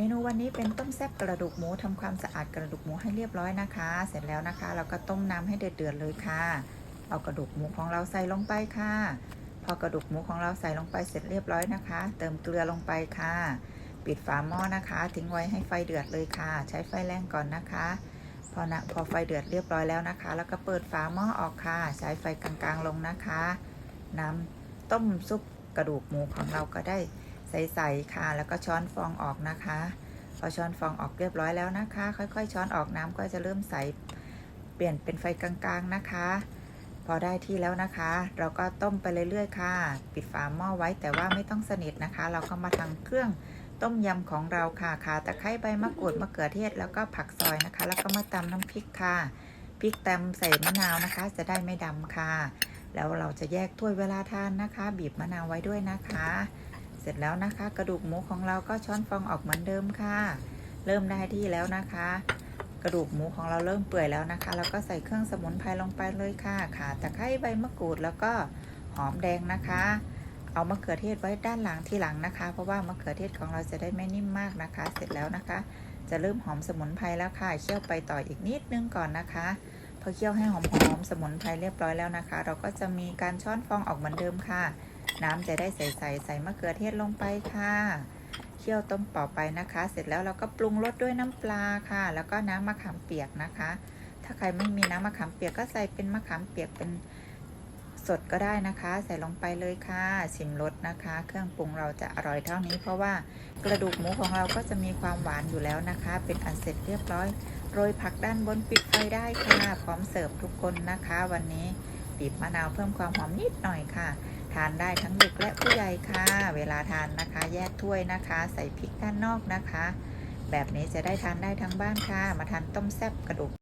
มนูวันนี้เป็นต้มแซ่บกระดูกหมูทำความสะอาดกระดูกหมูให้เรียบร้อยนะคะ เสร็จแล้วนะคะ เราก็ต้มน้ำให้เดือดๆเลยค่ะ เอากระดูกหมูของเราใส่ลงไปค่ะ พอกระดูกหมูของเราใส่ลงไปเสร็จเรียบร้อยนะคะ เติมเกลือลงไปค่ะ ปิดฝาหม้อนะคะ ทิ้งไว้ให้ไฟเดือดเลยค่ะ ใช้ไฟแรงก่อนนะคะ พอนะพอไฟเดือดเรียบร้อยแล้วนะคะ แล้วก็เปิดฝาหม้อออกค่ะ ใช้ไฟกลางๆลงนะคะ น้ำต้มซุปกระดูกหมูของเราก็ได้ ใสๆค่ะ แล้วก็ช้อนฟองออกนะคะ พอช้อนฟองออกเรียบร้อยแล้วนะคะ ค่อยๆ ช้อนออกน้ำก็จะเริ่มใส เปลี่ยนเป็นไฟกลางๆนะคะ พอได้ที่แล้วนะคะ เราก็ต้มไปเรื่อยๆค่ะ ปิดฝาหม้อไว้แต่ว่าไม่ต้องสนิทนะคะ เราก็มาทำเครื่องต้มยำของเราค่ะขาตะไคร้ใบมะกรูดมะเขือเทศแล้วก็ผักซอยนะคะ แล้วก็มาตำน้ำพริกค่ะพริกตำใส่มะนาวนะคะ จะได้ไม่ดำค่ะ แล้วเราจะแยกถ้วยเวลาทานนะคะ บีบมะนาวไว้ด้วยนะคะ เสร็จแล้วนะคะ กระดูกหมูของเราก็ช้อนฟองออกเหมือนเดิมค่ะ เริ่มได้ที่แล้วนะคะ กระดูกหมูของเราเริ่มเปื่อยแล้วนะคะแล้วก็ใส่เครื่องสมุนไพรลงไปเลยค่ะข่าตะไคร้ใบมะกรูดแล้วก็หอมแดงนะคะ เอามะเขือเทศไว้ด้านหลังที่หลังนะคะ เพราะว่ามะเขือเทศของเราจะได้ไม่นิ่มมากนะคะ เสร็จแล้วนะคะ จะเริ่มหอมสมุนไพรแล้วค่ะเคี่ยวไปต่ออีกนิดนึงก่อนนะคะพอเคี่ยวให้หอมๆสมุนไพรเรียบร้อยแล้วนะคะ เราก็จะมีการช้อนฟองออกเหมือนเดิมค่ะ น้ำจะได้ใสๆใส่มะเขือเทศลงไปค่ะเคี่ยวต้มเป่าไปนะคะ เสร็จแล้วเราก็ปรุงรสด้วยน้ำปลาค่ะ แล้วก็น้ำมะขามเปียกนะคะ ถ้าใครไม่มีน้ำมะขามเปียกก็ใส่เป็นมะขามเปียกเป็นสดก็ได้นะคะ ใส่ลงไปเลยค่ะชิมรสนะคะ เครื่องปรุงเราจะอร่อยเท่านี้ เพราะว่ากระดูกหมูของเราก็จะมีความหวานอยู่แล้วนะคะ เป็นอันเสร็จเรียบร้อยโรยผักด้านบนปิดไฟได้ค่ะ พร้อมเสิร์ฟทุกคนนะคะ วันนี้ บีบมะนาวเพิ่มความหอมนิดหน่อยค่ะ ทานได้ทั้งเด็กและผู้ใหญ่ค่ะ เวลาทานนะคะ แยกถ้วยนะคะ ใส่พริกด้านนอกนะคะ แบบนี้จะได้ทานได้ทั้งบ้านค่ะ มาทานต้มแซ่บกระดูก